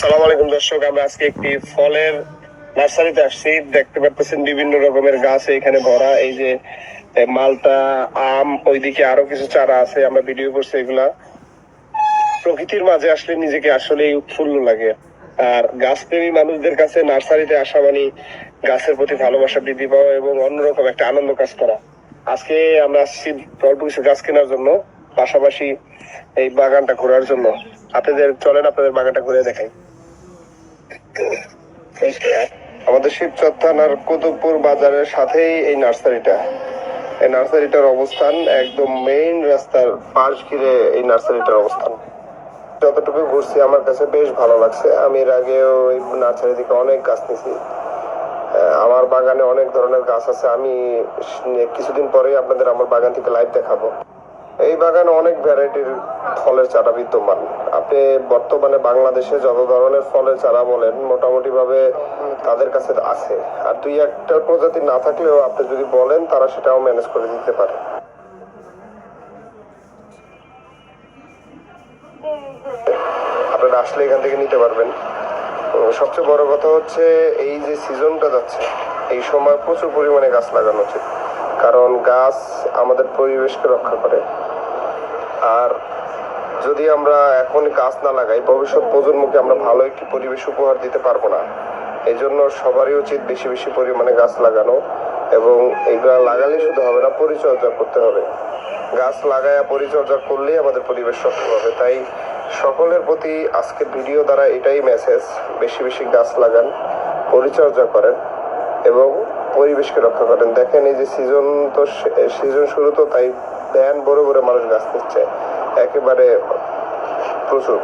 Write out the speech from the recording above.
সালাম আলাইকুম, দর্শক। আমরা আজকে একটি ফলের নার্সারিতে আসছি। দেখতে পাচ্ছেন বিভিন্ন রকমের গাছ এখানে ভরা। এই যে মালটা, আম, ওইদিকে আরও কিছু চারা আছে। আমরা ভিডিও করছি এগুলা। প্রকৃতির মাঝে আসলে নিজেকে আসলেই উৎফুল্ল লাগে। আর গাছপ্রেমী মানুষদের কাছে নার্সারিতে আসা মানে গাছের প্রতি ভালোবাসা বৃদ্ধি পাওয়া এবং অন্যরকম একটা আনন্দ কাজ করা। আজকে আমরা আসছি অল্প কিছু গাছ কেনার জন্য, পাশাপাশি এই বাগানটা ঘোরার জন্য। আপনাদের, চলেন আপনাদের বাগানটা ঘুরে দেখাই। আমাদের শিবচর থানার কুতুবপুর বাজারের সাথেই এই নার্সারিটা। এই নার্সারিটার অবস্থান একদম মেইন রাস্তার পাশ ঘিরে এই নার্সারিটার অবস্থান। যতটুকু ঘুরছি আমার কাছে বেশ ভালো লাগছে। আমি এর আগেও এই নার্সারি থেকে অনেক গাছ নিয়েছি। আমার বাগানে অনেক ধরনের গাছ আছে। আমি কিছুদিন পরেই আপনাদের আমার বাগান থেকে লাইভ দেখাবো। এই বাগানে অনেক ভ্যারাইটির ফলের চারা বিদ্যমান। আপনি বর্তমানে বাংলাদেশে যত ধরনের ফলের চারা বলেন মোটামুটি ভাবে তাদের কাছে আছে। আর দুই একটা প্রজাতি না থাকলেও আপনি যদি বলেন, তারা সেটাও ম্যানেজ করে দিতে পারে। আপনারা আসলে এখান থেকে নিতে পারবেন। সবচেয়ে বড় কথা হচ্ছে, এই যে সিজনটা যাচ্ছে, এই সময় প্রচুর পরিমাণে গাছ লাগানো উচিত। কারণ গাছ আমাদের পরিবেশকে রক্ষা করে। আর যদি আমরা এখন গাছ না লাগাই, ভবিষ্যৎ প্রজন্মকে আমরা ভালো একটি পরিবেশ উপহার দিতে পারব না। এই জন্য সবারই উচিত বেশি বেশি পরিমাণে গাছ লাগানো এবং এগুলা লাগালে শুধু হবে না, পরিচর্যা করতে হবে। গাছ লাগায়া পরিচর্যা করলেই আমাদের পরিবেশ রক্ষা হবে। তাই সকলের প্রতি আজকে ভিডিও দ্বারা এটাই মেসেজ বেশি বেশি গাছ লাগান, পরিচর্যা করেন এবং পরিবেশকে রক্ষা করেন। দেখেন এই যে সিজন তো সিজন শুরু তো তাই ভ্যান বড় বড় মানুষ গাছ দিচ্ছে। একেবারে প্রচুর।